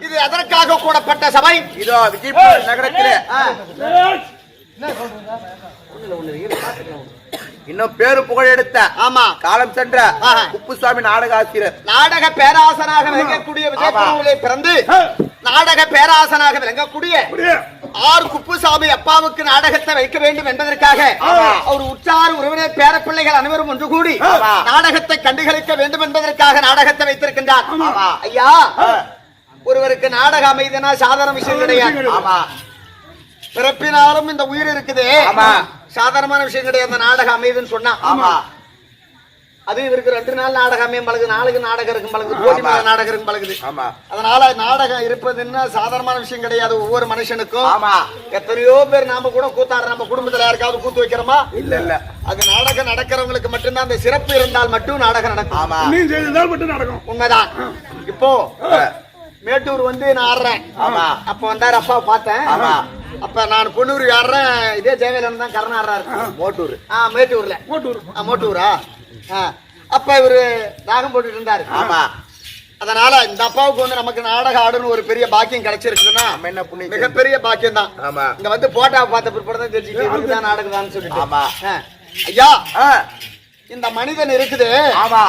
இது எதற்காக கூடப்பட்ட சபை? இதோ விஜயபுரம் நகரத்திலே. இன்னும் பேரு புகழ் எடுத்த ஆமா. காலம் சென்ற. குப்புசாமி நாடக ஆசிரியர் நாடக பேராசனாக விளங்கக்கூடிய விஜயபுரத்திலே பிறந்து நாடக பேராசனாக விளங்கக்கூடிய ஆர் குப்புசாமி அப்பாவுக்கு நாடகத்தை வைக்க வேண்டும் என்பதற்காக அவர் உற்றார் உறவினர் பேரப்பிள்ளைகள் அனைவரும் ஒன்று கூடி. நாடகத்தை கண்டுகளிக்க வேண்டும் என்பதற்காக நாடகத்தை வைத்திருக்கின்றார். ஐயா ஒருவருக்கு நாடக அமைதினா சாதாரண விஷயம் கிடையாது. ஆமா. பிறப்பினாலும் இந்த உயிர் இருக்குது. ஆமா. சாதாரணமான விஷயம் கிடையாது. அந்த நாடக அமைதுன்னு சொன்னா. ஆமா. அது இவருக்கு ரெண்டு நாள் நாடகம் அமையும் பழகுது நாளுக்கு நாடகம் இருக்கும் பழகுது போட்டி. மேல நாடகம் இருக்கும் பழகுது. ஆமா. அதனால நாடகம் இருப்பதுன்னா சாதாரணமான விஷயம் கிடையாது. ஒவ்வொரு மனுஷனுக்கும். ஆமா. எத்தனையோ பேர் நாம கூட கூத்தாடுற நம்ம குடும்பத்துல யாருக்காவது கூத்து வைக்கிறோமா? இல்ல இல்ல. அது நாடகம் நடக்கிறவங்களுக்கு மட்டும்தான். அந்த சிறப்பு இருந்தால் மட்டும் நாடகம் நடக்கும். ஆமா. மட்டும் நடக்கும். உண்மைதான். இப்போ மேட்டூர் வந்து நான் ஆடுறேன். ஆமா. அப்ப வந்தாரு அப்பா பார்த்தேன். ஆமா. அப்ப நான் பொன்னூர் ஆடுறேன். இதே ஜெயவேலன் தான் கரண ஆடுறாரு. மோட்டூர். ஆ மேட்டூர்ல. மோட்டூரா. ஆ. அப்ப இவரு ராகம் போட்டுட்டு இருந்தாரு. ஆமா. அதனால இந்த அப்பாவுக்கு வந்து நமக்கு நாடகம் ஆடணும் ஒரு பெரிய பாக்கியம் கிடைச்சிருக்குதுன்னா நம்ம என்ன புண்ணியம் மிகப்பெரிய பாக்கியம் தான். ஆமா. இங்க வந்து போட்டா பார்த்த பிற்பாடு தான் தெரிஞ்சுக்கிட்டு நாடகம் தான் சொல்லிட்டு. ஆமா. ஐயா இந்த மனிதன் இருக்குது. ஆமா.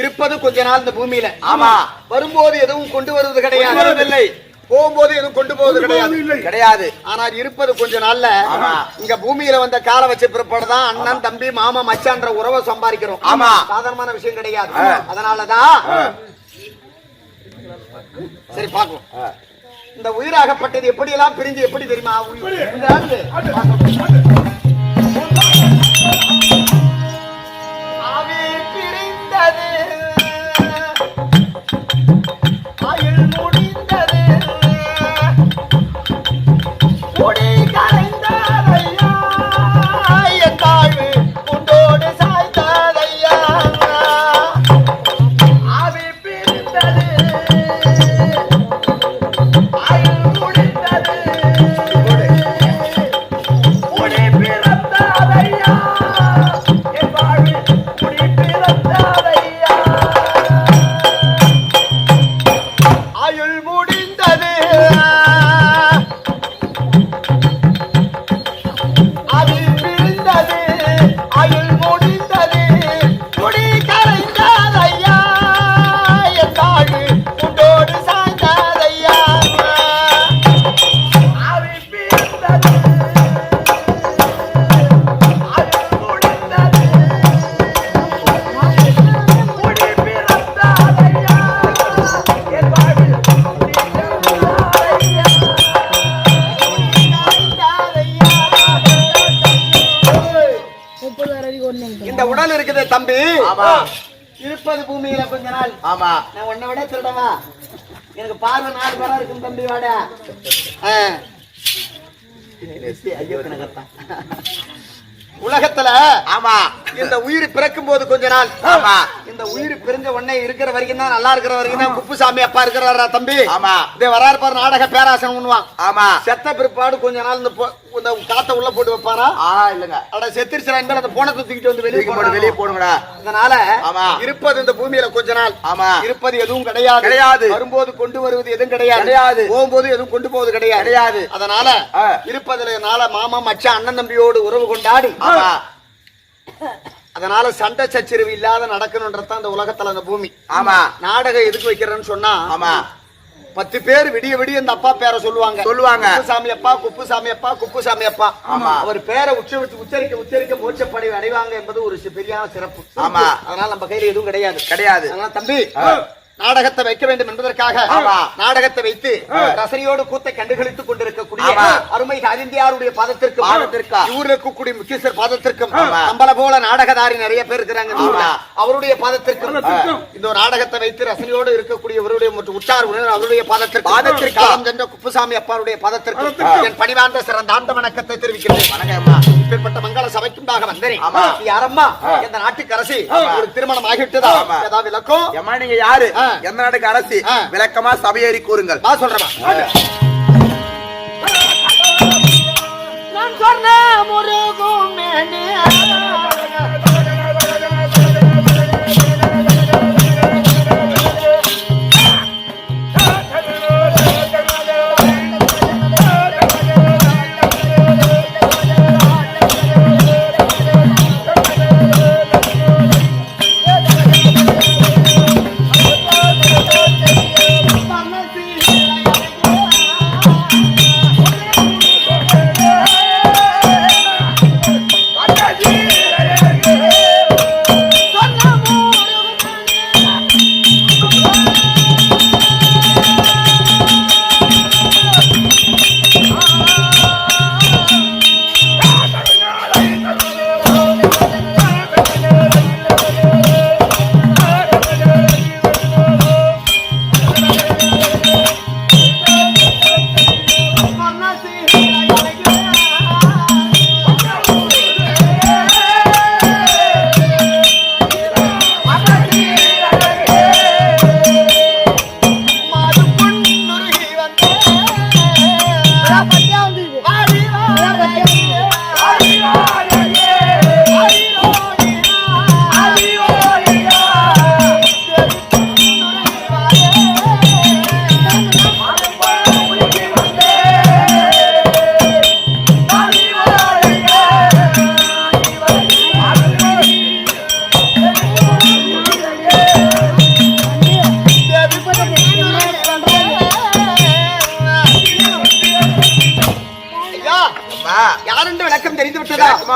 இருப்பது கொஞ்ச நாள் இந்த பூமியில. ஆமா. வரும்போது எதுவும் கொண்டு வருவது கிடையாது. வருவதில்லை. போகும்போது எதுவும் கொண்டு போவது கிடையாது. இல்லை கிடையாது. ஆனால் இருப்பது கொஞ்ச நாள்ல. இங்க பூமியில வந்த கால வச்ச பிற்பாடுதான் அண்ணன் தம்பி மாமா மச்சான்ற உறவை சம்பாதிக்கிறோம். ஆமா. சாதாரணமான விஷயம் கிடையாது. அதனாலதான் சரி பாக்கலாம். இந்த உயிராகப்பட்டது எப்படி எல்லாம் பிரிஞ்சு எப்படி தெரியுமா? ஆமா. இருப்பது பூமியில கொஞ்ச நாள் ஆமா. நான் உன்னை விட திருடவா எனக்கு பார்வை நாலு பேரா இருக்கும் தம்பி வாட. உலகத்துல ஆமா இந்த உயிர் பிறக்கும் போது கொஞ்ச நாள் ஆமா. இந்த உயிர் பிரிஞ்ச உடனே இருக்கிற வரைக்கும் தான் நல்லா இருக்கிற வரைக்கும் தான் குப்புசாமி அப்பா இருக்கிறாரா தம்பி ஆமா. இதே வராரு பாரு நாடக பேராசனம் பண்ணுவான் ஆமா செத்த பிற்பாடு கொஞ்ச நாள் இந்த இந்த காத்த உள்ள போட்டு வைப்பாரா ஆ இல்லங்க அட செத்திருச்சுடா இந்த அந்த போனத்தை தூக்கிட்டு வந்து வெளியே போட்டு வெளியே போடுங்கடா அதனால ஆமா. இருப்பது இந்த பூமியில கொஞ்ச நாள் ஆமா. இருப்பது எதுவும் கிடையாது கிடையாது. வரும்போது கொண்டு வருவது எதுவும் கிடையாது கிடையாது. போகும்போது எதுவும் கொண்டு போவது கிடையாது கிடையாது. அதனால. இருப்பதுல நாள மாமா மச்சான் அண்ணன் தம்பியோடு உறவு கொண்டாடி அதனால சண்டை சச்சரவு இல்லாத நடக்கணும்ன்றதான் அந்த உலகத்துல அந்த பூமி. ஆமா. நாடகம் எதுக்கு வைக்கிறேன்னு சொன்னா ஆமா. பத்து பேர் விடிய விடிய இந்த அப்பா பேரை சொல்லுவாங்க. சொல்லுவாங்க. குப்புசாமி அப்பா குப்புசாமி அப்பா குப்புசாமி அப்பா. ஆமா. அவர் பேரை உச்ச உச்சரிக்க உச்சரிக்க மோட்சப்படி அடைவாங்க என்பது ஒரு பெரியான சிறப்பு. ஆமா. அதனால நம்ம கையில எதுவும் கிடையாது. கிடையாது. அதனால தம்பி நாடகத்தை வைக்க வேண்டும் என்பதற்காக. நாடகத்தை வைத்து ரசனையோடு கூத்தை கண்டுகளித்துக் கொண்டிருக்கக்கூடிய. அருமை பாதத்திற்கும் பாதத்திற்கா. ஊரில் இருக்கக்கூடிய முக்கியஸ்தர் பாதத்திற்கும். நம்மள போல நாடகதாரி நிறைய பேர் இருக்கிறாங்க. அவருடைய பாதத்திற்கும் இந்த ஒரு நாடகத்தை வைத்து ரசனையோடு இருக்கக்கூடிய மற்றும் உற்றார் உறவினர் அவருடைய பாதத்திற்கு பாதத்திற்கு. காலம் சென்ற குப்புசாமி அப்பாருடைய பாதத்திற்கு என் பணிவார்ந்த சிறந்தாண்ட வணக்கத்தை தெரிவிக்கிறேன் வணக்கம்மா இப்பேற்பட்ட மங்கள சபைக்குண்டாக வந்தேன் யாரம்மா இந்த நாட்டுக்கு அரசி ஒரு திருமணம் ஆகிவிட்டதா. ஏதாவது விளக்கம் நீங்க யாரு. எந்த நாட்டுக்கு அரசி. விளக்கமா சபையேறி கூறுங்கள். வா சொல்றமா நான் சொன்ன முருகும்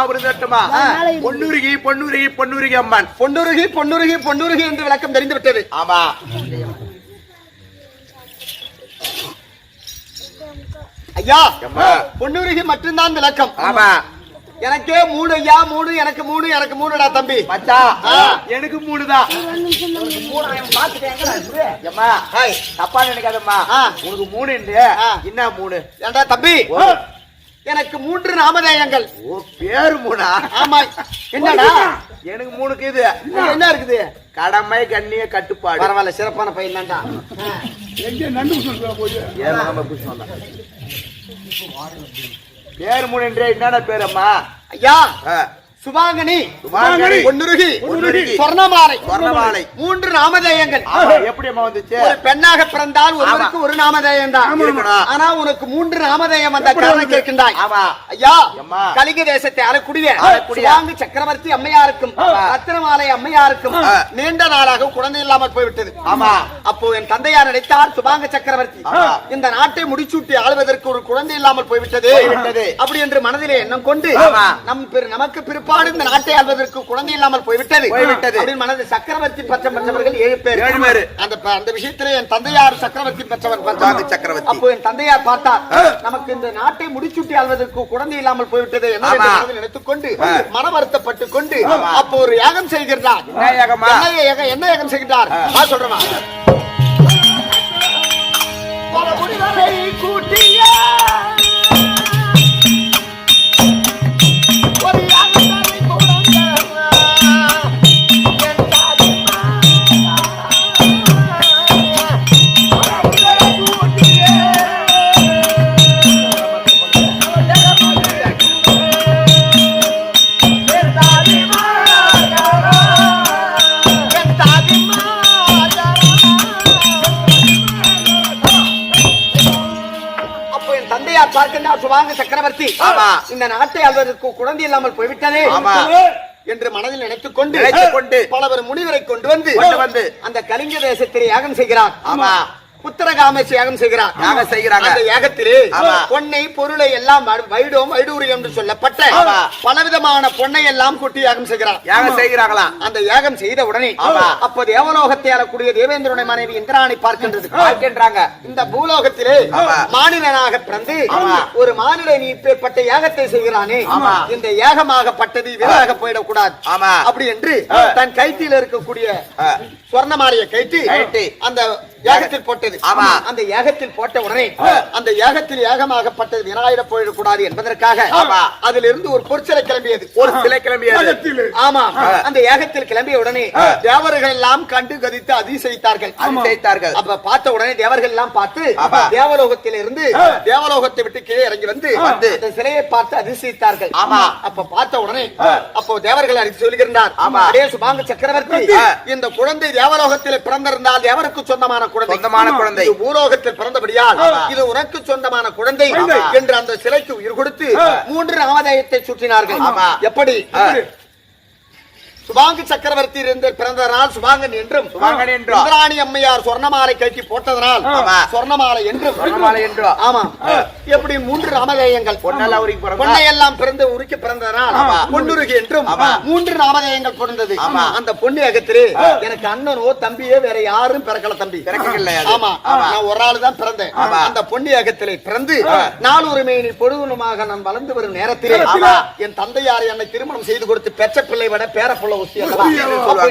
விட்டதா விளக்கமா புரிந்தட்டுமா பொன்னுருகி பொன்னுருகி பொன்னுருகி அம்மன். பொன்னுருகி பொன்னுருகி பொன்னுருகி என்று விளக்கம் தெரிந்து விட்டது. ஆமா. ஐயா அம்மா. பொன்னுருகி மட்டும்தான் விளக்கம். ஆமா. எனக்கே மூணு ஐயா மூணு எனக்கு மூணு எனக்கு மூணுடா தம்பி. மச்சான் ஆ. எனக்கு மூணுதான் அம்மா ஹாய். தப்பா நினைக்காதம்மா. உனக்கு மூணு. என்ன மூணு? ஏண்டா தம்பி. எனக்கு மூன்று நாமதேயங்கள். ஓ பேரு மூணா? ஆமா என்னடா? எனக்கு மூணுக்கு இது. என்ன இருக்குது? கடமை கண்ணிய கட்டுப்பாடு. பரவாயில்ல சிறப்பான பையன் தான்டா. பேரு மூணு என்றே என்னடா பேரு அம்மா? ஐயா. சுபாங்கனி சுபாங்கனி. பொன்னுருகி பொன்னுருகி. சொர்ணமாலை சொர்ணமாலை. மூன்று நாமதேயங்கள் எப்படி அம்மா வந்துச்சு ஒரு பெண்ணாக பிறந்தால் ஒருவருக்கு ஒரு நாமதேயம் தான். ஆனா உனக்கு மூன்று நாமதேயம் வந்த காரணம் கேட்கின்றாய் ஆமா ஐயா. கலிங்க தேசத்தை அறக்கூடிய ஆளக்கூடிய. சுவாங்கு சக்கரவர்த்தி அம்மையாருக்கும். ரத்னமாலை அம்மையாருக்கும். நீண்ட நாளாக குழந்தை இல்லாமல் போய்விட்டது ஆமா. அப்போ என் தந்தையார் நினைத்தார் சுபாங்க சக்கரவர்த்தி. இந்த நாட்டை முடிசூட்டி ஆளுவதற்கு ஒரு குழந்தை இல்லாமல் போய்விட்டது. அப்படி என்று மனதிலே எண்ணம் கொண்டு. நம் நமக்கு பிற்பாடு இந்த நாட்டை ஆள்வதற்கு குழந்தை இல்லாமல் போய்விட்டது போய்விட்டது. மனது சக்கரவர்த்தி பட்சம் பெற்றவர்கள் ஏழு பேர் ஏழு பேரு. அந்த அந்த விஷயத்திலே என் தந்தையார் சக்கரவர்த்தி பெற்றவர் சுபாங்க பெற்றவர். சக்கரவர்த்தி. அப்போ என் தந்தையார் பார்த்தார் ஆ. நமக்கு இந்த நாட்டை முடிச்சூட்டி ஆள்வதற்கு குழந்தை இல்லாமல் போய்விட்டது என்ன ஆமா. என்று மனதில் நினைத்துக் கொண்டு ஆ. மன வருத்தப்பட்டு கொண்டு. அப்போ ஒரு யாகம் செய்கிறார் என்ன யாகமா? என்ன யாகம் செய்கிறார் சொல்றேன் சக்கரவர்த்தி. இந்த நாட்டை ஆள்வதற்கு குழந்தை இல்லாமல் போய்விட்டதே. என்று மனதில் நினைத்துக் கொண்டு பலவர் முனிவரை கொண்டு வந்து வந்து அந்த கலிங்க தேசத்தில் யாகம் செய்கிறார் ஆமா. புத்திரகாமேசி யாகம் செய்கிறார் யாகம் செய்கிறாங்க. அந்த யாகத்திலே. பொன்னை பொருளை எல்லாம் வைடோம் வைடூரி என்று சொல்லப்பட்ட. பலவிதமான பொன்னை எல்லாம் கொட்டி யாகம் செய்கிறார் யாகம் செய்கிறாங்களா அந்த யாகம் செய்த உடனே. அப்போ தேவலோகத்தை ஆளக்கூடிய தேவேந்திரனுடைய மனைவி இந்திராணி பார்க்கின்றது பார்க்கின்றாங்க இந்த பூலோகத்திலே. மாநிலனாக பிறந்து. ஒரு மாநிலன் இப்பேற்பட்ட யாகத்தை செய்கிறானே. இந்த யாகமாகப்பட்டது வீணாக போயிடக்கூடாது. அப்படி என்று தன் கைத்தில இருக்கக்கூடிய. சொர்ணமாரிய கைத்தி. அந்த யாகத்தில் போட்டது ஆமா. அந்த யாகத்தில் போட்ட உடனே அந்த யாகத்தில் யாகமாகப்பட்டது வீணாயிட போயிடக்கூடாது என்பதற்காக ஆமா. அதிலிருந்து ஒரு பொற்சிலை கிளம்பியது ஒரு சிலை கிளம்பியது ஆமா அந்த யாகத்தில் கிளம்பிய உடனே தேவர்கள் எல்லாம் கண்டு கதித்து அதிசயித்தார்கள் அதிசயித்தார்கள். அப்ப பார்த்த உடனே தேவர்கள் எல்லாம் பார்த்து. தேவலோகத்தில் இருந்து தேவலோகத்தை விட்டு கீழே இறங்கி வந்து. அந்த சிலையை பார்த்து அதிசயித்தார்கள் ஆமா. அப்ப பார்த்த உடனே அப்போ தேவர்கள் அறிந்து சொல்லுகின்றார் ஆமா. சுபாங்க சக்கரவர்த்தி. இந்த குழந்தை தேவலோகத்தில் பிறந்திருந்தால் தேவருக்கு சொந்தமான குழந்தை சொந்தமான குழந்தை. பூலோகத்தில் பிறந்தபடியால். இது உனக்கு சொந்தமான குழந்தை. என்று அந்த சிலைக்கு உயிர் கொடுத்து மூன்று ராமதேயத்தை சுற்றினார்கள். எப்படி. சுபாங்கு சக்கரவர்த்தி இருந்து பிறந்ததனால் சுபாங்கன் என்றும் சுபாங்கன் என்றும். இந்திராணி அம்மையார் சொர்ணமாலை கட்டி போட்டதனால். சொர்ணமாலை என்றும் சொர்ணமாலை என்றும். ஆமா எப்படி மூன்று ராமதேயங்கள் பொன்னெல்லாம் உருகி பிறந்தா? உருக்கி பிறந்ததனால். பொன்னுருகி என்றும். மூன்று ராமதேயங்கள் பிறந்தது. அந்த பொண்ணு அகத்திலே எனக்கு அண்ணனோ தம்பியோ வேற யாரும் பிறக்கல தம்பி. ஆமா. நான் ஒரு ஆளு தான் பிறந்தேன். அந்த பொன்னி அகத்திலே பிறந்து நாலுரிமையினி பொழுதுமாக நான் வளர்ந்து வரும் நேரத்திலே. என் தந்தையார் என்னை திருமணம் செய்து கொடுத்து பெற்ற பிள்ளை விட பேர புள்ள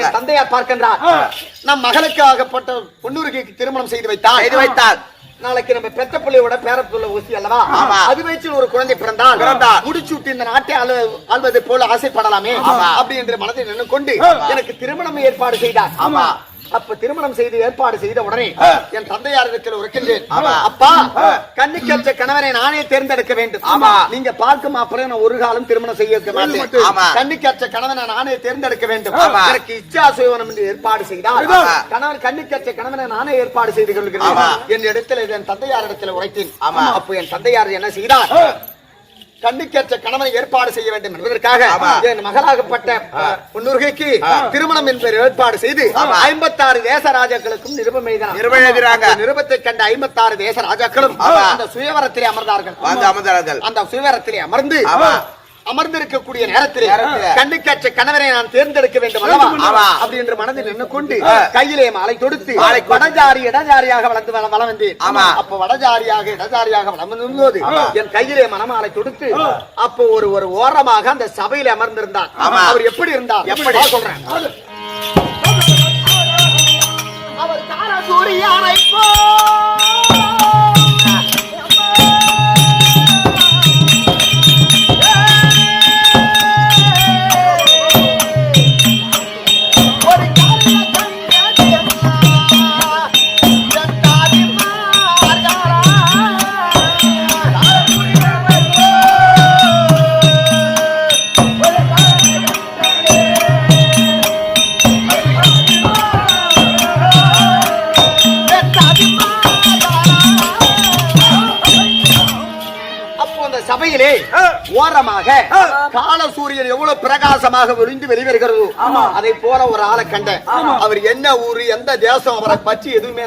என் தந்தையார் பார்க்கின்றார். நம் மகளுக்கு ஆகப்பட்ட பொன்னுருக்கு திருமணம் செய்து வைத்தார். செய்து வைத்தார். நாளைக்கு நம்ம பெத்த பிள்ளையோட பேர பிள்ளை ஊசி அல்லவா. அது வயிற்றில் ஒரு குழந்தை பிறந்தால். முடிச்சு விட்டு இந்த நாட்டை ஆள- ஆள்வது போல ஆசைப்படலாமே? அப்படி என்று மனதில் நின்று கொண்டு எனக்கு திருமணம் ஏற்பாடு செய்தார். ஆமா. அப்ப திருமணம் செய்து ஏற்பாடு செய்த உடனே என் தந்தையாரிடத்தில் உரைக்கின்றேன். அப்பா கண்ணுக்கற்ற கணவனை நானே தேர்ந்தெடுக்க வேண்டும் ஆமா. நீங்க பார்க்கும் அப்புறம் நான் ஒரு காலம் திருமணம் செய்ய மாட்டேன். கண்ணுக்கற்ற கணவனை நானே தேர்ந்தெடுக்க வேண்டும். எனக்கு இச்சா சுயவனம் என்று ஏற்பாடு செய்தால். கணவன் கண்ணுக்கற்ற கணவனை நானே ஏற்பாடு செய்து. கொள்கிறேன் என் இடத்துல என் தந்தையார் இடத்துல உரைத்தேன் ஆமா. அப்போ என் தந்தையார் என்ன செய்தார் கண்ணுக்கேற்ற கணவனை ஏற்பாடு செய்ய வேண்டும் என்பதற்காக. என் மகளாகப்பட்ட பொன்னுருகைக்கு திருமணம் என்பதை ஏற்பாடு செய்து. ஐம்பத்தாறு தேச ராஜாக்களுக்கும் நிருபம். அந்த நிருபத்தை கண்ட ஐம்பத்தாறு தேச ராஜாக்களும். அந்த சுயவரத்திலே அமர்ந்தார்கள் அந்த சுயவரத்திலே அமர்ந்து. அமர்ந்திருக்கக்கூடிய நேரத்திலே. கண்ணுக்கற்ற கணவனை நான் தேர்ந்தெடுக்க வேண்டும். அப்படி என்று மனதில் நின்று கொண்டு கையிலே மாலை தொடுத்து. வடஜாரி இடஜாரியாக வளர்ந்து வள- வளம் வந்தேன். அப்ப வடஜாரியாக இடஜாரியாக வளம் என் கையிலே மனமாலை தொடுத்து அப்போ ஒரு ஒரு ஓரமாக அந்த சபையில அமர்ந்திருந்தார். அவர் எப்படி இருந்தார் எப்படி? சொல்றேன் அவர் தார ஒரு பிரகாசமாக விழுந்து வெளிவருகிறது. அதை போல ஒரு ஆளை கண்டேன். அவர் என்ன ஊரு எந்த தேசம் அவரை பற்றி எதுவுமே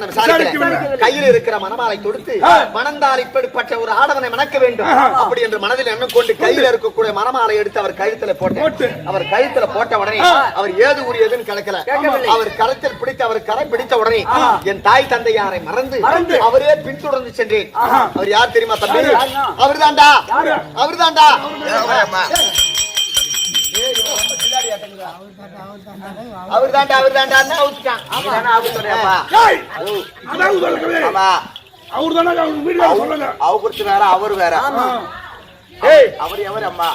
கையில் இருக்கிற மணமாலை கொடுத்து மணந்தால் இப்படிப்பட்ட ஒரு ஆடவனை மணக்க வேண்டும். அப்படி என்று மனதில் எண்ணம் கொண்டு கையில் இருக்கக்கூடிய மணமாலை எடுத்து அவர் கழுத்துல போட்டேன். அவர் கழுத்துல போட்ட உடனே அவர் ஏது ஊர் எதுன்னு கிடக்கல அவர் கரத்தில் பிடித்து அவர் கரை பிடித்த உடனே என் தாய் தந்தையாரை மறந்து அவரே பின்தொடர்ந்து சென்றேன். அவர் யார் தெரியுமா தம்பி? அவர் தாண்டா அவர் தாண்டா அவர் தாண்டா தாண்டா அவுத்துட்டான் தானே வேற அவர் வேற ஏய். அவர் எவர் அம்மா.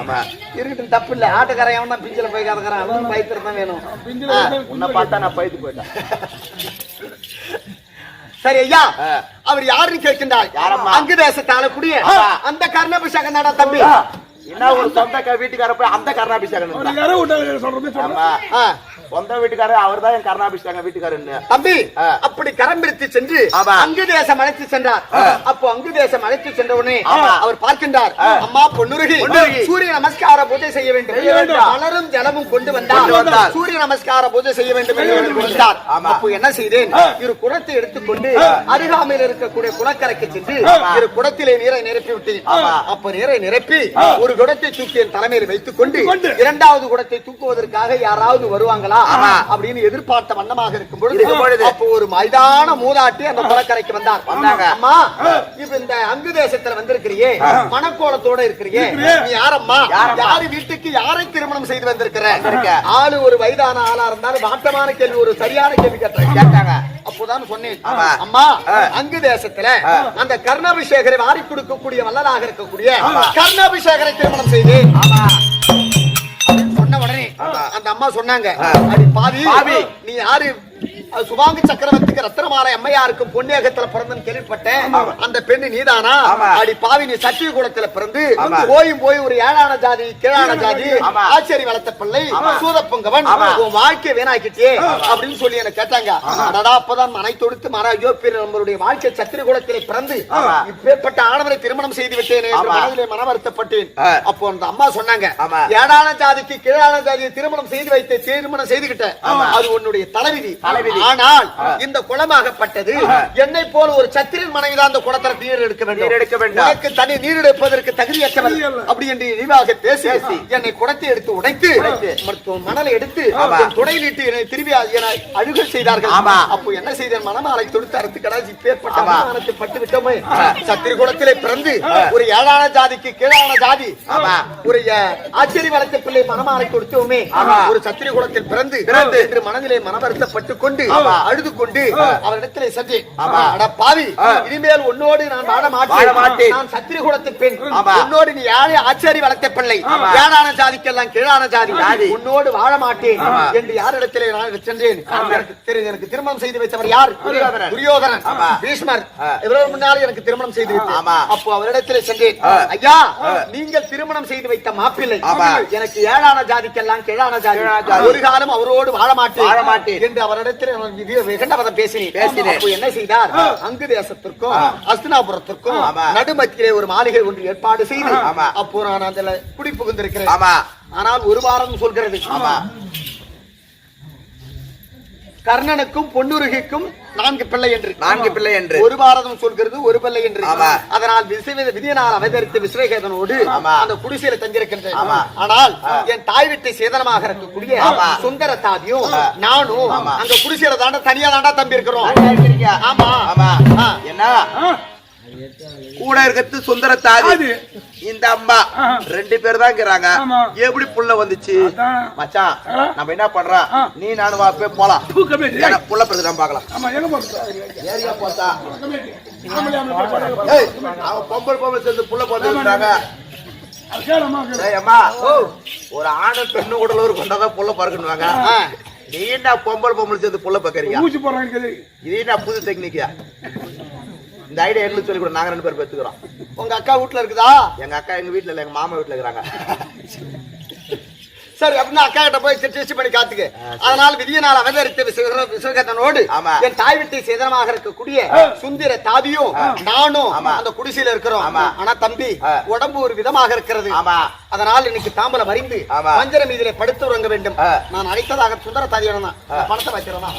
ஆமா. இருக்கட்டும் தப்பு இல்ல. ஆட்டக்காரன் எவன் தான் பிஞ்சில போய் கறக்குறான் அவனும் பயத்துல தான் வேணும். உன்னை பார்த்தா நான் பயந்து போயிட்டேன். சரி ஐயா. அவர் யாருன்னு கேட்கின்றார். யாரம்மா? அங்கு தேசத்தால கூடிய அந்த கர்ணபிஷகம் நடா தம்பி? என்ன ஒரு சொந்த க- வீட்டுக்கார போய் அந்த கர்ணாபிஷேகம் சொல்றது சொல்றேன். சொந்த வீட்டுக்காரு அவர் தான் என் வீட்டுக்காருன்னு தம்பி. அப்படி கரம் பிடித்து சென்று. அங்கு தேசம் அழைத்து சென்றார் அப்போ அங்கு தேசம் அழைத்து சென்ற உடனே ஆமா. அவர் பார்க்கின்றார் அம்மா பொன்னுருகி. சூரிய நமஸ்கார பூஜை செய்ய வேண்டும். மலரும் ஜலமும் கொண்டு வந்தார். சூரிய நமஸ்கார பூஜை செய்ய வேண்டும் என்று. அப்போ என்ன செய்தேன் இரு குடத்தை எடுத்துக்கொண்டு அருகாமையில் இருக்கக்கூடிய குளக்கரைக்கு சென்று இரு குடத்திலே நீரை நிரப்பி விட்டேன். அப்ப நீரை நிரப்பி ஒரு குடத்தை தூக்கி என் தலைமையில் வைத்துக் கொண்டு. இரண்டாவது குடத்தை தூக்குவதற்காக யாராவது வருவாங்களா. அப்படின்னு எதிர்பார்த்த வண்ணமாக இருக்கும் பொழுது. அப்போ ஒரு மைதான மூதாட்டி அந்த குளக்கரைக்கு வந்தார். வந்தாங்க. அம்மா இப்ப இந்த அங்கு தேசத்துல வந்திருக்கிறியே மணக்கோலத்தோட இருக்கிறியே. நீ யாரம்மா? யாரு வீட்டுக்கு யாரை திருமணம் செய்து வந்திருக்கிற? வந்திருக்க. ஆளு ஒரு வயதான ஆளா இருந்தாலும் வாட்டமான கேள்வி ஒரு சரியான கேள்வி கேட்டாங்க. அப்போதான் சொன்னேன். ஆமா. அம்மா. அங்கு தேசத்துல அந்த கர்ணாபிஷேகரை வாரி கொடுக்கக்கூடிய வல்லராக இருக்கக்கூடிய கர்ணாபிஷேகரை திருமணம் செய்தேன். அந்த அம்மா சொன்னாங்க. பாவி பாவி. நீ யாரு? அது சுபாங்கு சக்கரவர்த்திக்கு ரத்னமாலை அம்மையாருக்கும் பொன்னியகத்துல பிறந்தன்னு கேள்விப்பட்டேன் அந்த பெண்ணு நீதானா. அடி பாவி நீ சத்திய குலத்துல பிறந்து. போயும் போய் ஒரு ஏழான ஜாதி கீழான ஜாதி ஆமா. ஆச்சரி வளர்த்த பிள்ளை. சூதப்பொங்கவன். உன் வாழ்க்கையை வீணாக்கிட்டே அப்படின்னு சொல்லி என்ன கேட்டாங்க அடடா அப்பதான் மனை தொடுத்து மர யோப்பியர் நம்மளுடைய வாழ்க்கை சத்திர குலத்திலே பிறந்து. இப்பேற்பட்ட ஆடவரை திருமணம் செய்து விட்டேன். மனதிலே மன வருத்தப்பட்டேன். அப்போ அந்த அம்மா சொன்னாங்க. ஏழான ஜாதிக்கு கீழான ஜாதியை திருமணம் செய்து வைத்து திருமணம் செய்துகிட்ட அது உன்னுடைய தலைவிதி தலைவிதி. ஆனால் இந்த குளமாகப்பட்டது என்னை போல ஒரு சத்திரன் மனைவிதான் அந்த குளத்துல நீர் எடுக்க வேண்டும். எடுக்க வேண்டும். உனக்கு தனி நீர் எடுப்பதற்கு தகுதியற்றவள் அப்படி என்று இழிவாக பேசி என்னை குடத்தை எடுத்து உடைத்து மணலை எடுத்து துடையிலிட்டு என்னை திரும்பி அழுக செய்தார்கள். அப்போ என்ன செய்தேன்? மனமாலை தொடுத்து அறுத்து கடாசி பேர்பட்ட பட்டு விட்டோமே. சத்திர குலத்திலே பிறந்து ஒரு ஏழான ஜாதிக்கு கீழான ஜாதி. ஒரு ஆச்சரிய வளர்த்த பிள்ளை மனமாலை கொடுத்தோமே. ஒரு சத்திரிய குலத்தில் பிறந்து பிறந்து. என்று மனதிலே மனவருத்தப்பட்டு கொண்டு ஆமா. அழுது கொண்டு அவரிடத்திலே சென்றேன் பாவி. இனிமேல் உன்னோடு நான் வாழ மாட்டேன். நான் சத்திரிய குலத்து பெண். உன்னோடு நீ யாரே ஆச்சாரி வளர்த்த பிள்ளை. ஏழான ஜாதிக்கெல்லாம் கீழான ஜாதி. உன்னோடு வாழ மாட்டேன். என்று யாரிடத்திலே நான் சென்றேன் எனக்கு திருமணம் செய்து வைத்தவர் யார் துரியோதனன். பீஷ்மர் ஆ. இவர்கள் முன்னால் எனக்கு திருமணம் செய்து வைத்தேன் ஆமா. அப்போ அவரிடத்திலே சென்றேன். ஐயா நீங்கள் திருமணம் செய்து வைத்த மாப்பிள்ளை. எனக்கு ஏழான ஜாதிக்கெல்லாம் கீழான ஜாதி. ஒரு காலம் அவரோடு வாழ மாட்டேன் வாழ மாட்டேன். என்று அவரிடத்தில் விகண்டபதம் பேசினேன் பேசினேன். என்ன செய்தார்? அங்கு தேசத்திற்கும். அஸ்தினாபுரத்திற்கும். நடுமத்திலே ஒரு மாளிகை ஒன்று ஏற்பாடு செய்து. அப்போ நான் அதுல குடி புகுந்திருக்கிறேன் ஆனால் ஒரு வாரம் சொல்கிறது. கர்ணனுக்கும் பொன்னுருகிக்கும் நான்கு பிள்ளை என்று நான்கு பிள்ளை என்று ஒரு பாரதம் சொல்கிறது ஒரு பிள்ளை என்று. அதனால் விதியனால் அவதரித்த விஸ்வகேதனோடு. அந்த குடிசையில தங்கியிருக்கின்றேன். ஆனால் என் தாய் வீட்டை சேதனமாக இருக்கக்கூடிய. சுந்தர தாதியும் நானும். அந்த குடிசையில தாண்டா தனியா தாண்டா தம்பி இருக்கிறோம். ஆமா ஆமா. என்ன கூட இருக்கிறது சுந்தர தாதி. இந்த அம்மா. ரெண்டு பேர் தான் இருக்கிறாங்க. எப்படி புள்ள வந்துச்சு. மச்சான். நம்ம என்ன பண்றோம் ஆ. நீ நானும் வா போய் போலாம் புள்ள பிறகு தான் போறது? ஏரியா பார்த்தா அவன் பொம்பல் பொம்பல் சேர்ந்து புள்ள அம்மா ஒரு ஆணு பெண்ணு உடல் ஒரு கொண்டாதான் புள்ள பறக்கணுவாங்க. நீ என்ன பொம்பல் பொம்பல் சேர்ந்து புள்ள பக்கறீங்க. இது என்ன புது டெக்னிக்கா இந்த ஐடியா எங்களுக்கு சொல்லி கூட நாங்க ரெண்டு பேரும் பெற்றுக்கிறோம் உங்க அக்கா வீட்டுல இருக்குதா? எங்க அக்கா எங்க வீட்டுல இல்ல எங்க மாமா வீட்டுல இருக்கிறாங்க. சரி அப்படின்னா அக்கா கிட்ட போய் டெஸ்ட் பண்ணி காத்துக்க. அதனால் விதியனால் அவதரித்த விசுவ- விசுவகேதனோடு ஆமா. என் தாய் வீட்டை சேதனமாக இருக்கக்கூடிய சுந்தர தாதியும் நானும். அந்த குடிசையில இருக்கிறோம். ஆமா. ஆனா தம்பி. உடம்பு ஒரு விதமாக இருக்கிறது. ஆமா. அதனால் இன்னைக்கு தாம்பலம் அறிந்து ஆமா. மஞ்சள் மீதிலே படுத்து உறங்க வேண்டும். நான் அழைத்ததாக சுந்தர தாதியோட தான். பணத்தை வைக்கிறதா